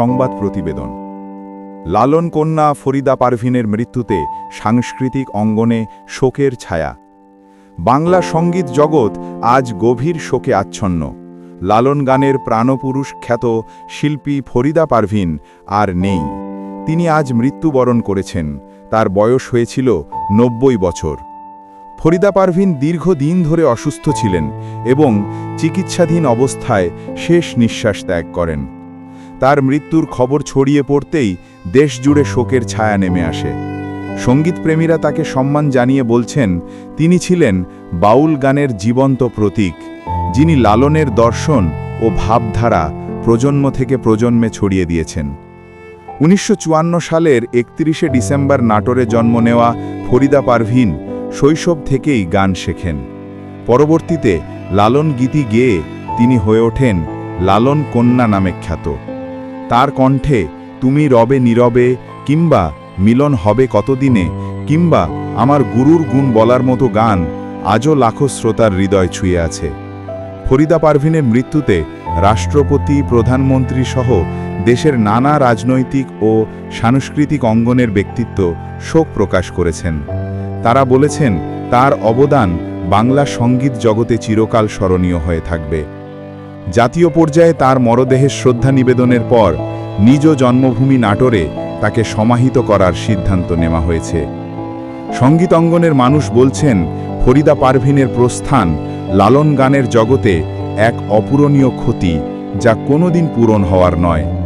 সংবাদ প্রতিবেদন। লালন কন্যা ফরিদা পারভিনের মৃত্যুতে সাংস্কৃতিক অঙ্গনে শোকের ছায়া। বাংলা সংগীত জগৎ আজ গভীর শোকে আচ্ছন্ন। লালন গানের প্রাণপুরুষ খ্যাত শিল্পী ফরিদা পারভিন আর নেই। তিনি আজ মৃত্যুবরণ করেছেন। তার বয়স হয়েছিল নব্বই বছর। ফরিদা পারভিন দীর্ঘদিন ধরে অসুস্থ ছিলেন এবং চিকিৎসাধীন অবস্থায় শেষ নিঃশ্বাস ত্যাগ করেন। তার মৃত্যুর খবর ছড়িয়ে পড়তেই দেশজুড়ে শোকের ছায়া নেমে আসে। সঙ্গীতপ্রেমীরা তাকে সম্মান জানিয়ে বলছেন, তিনি ছিলেন বাউল গানের জীবন্ত প্রতীক, যিনি লালনের দর্শন ও ভাবধারা প্রজন্ম থেকে প্রজন্মে ছড়িয়ে দিয়েছেন। উনিশশো চুয়ান্ন সালের একত্রিশে ডিসেম্বর নাটোরে জন্ম নেওয়া ফরিদা পারভিন শৈশব থেকেই গান শেখেন। পরবর্তীতে লালন গীতি গেয়ে তিনি হয়ে ওঠেন লালন কন্যা নামে খ্যাত। তার কণ্ঠে, তুমি রবে নীরবে, কিংবা মিলন হবে কতদিনে, কিংবা আমার গুরুর গুণ বলার মতো গান আজও লাখো শ্রোতার হৃদয় ছুঁয়ে আছে ফরিদা পারভিনের মৃত্যুতে রাষ্ট্রপতি, প্রধানমন্ত্রী সহ দেশের নানা রাজনৈতিক ও সাংস্কৃতিক অঙ্গনের ব্যক্তিত্ব শোক প্রকাশ করেছেন। তারা বলেছেন, তার অবদান বাংলা সংগীত জগতে চিরকাল স্মরণীয় হয়ে থাকবে। জাতীয় পর্যায়ে তার মরদেহের শ্রদ্ধা নিবেদনের পর নিজ জন্মভূমি নাটোরে তাকে সমাহিত করার সিদ্ধান্ত নেওয়া হয়েছে। সংগীত অঙ্গনের মানুষ বলছেন, ফরিদা পারভিনের প্রস্থান লালন গানের জগতে এক অপূরণীয় ক্ষতি যা কোনোদিন পূরণ হওয়ার নয়।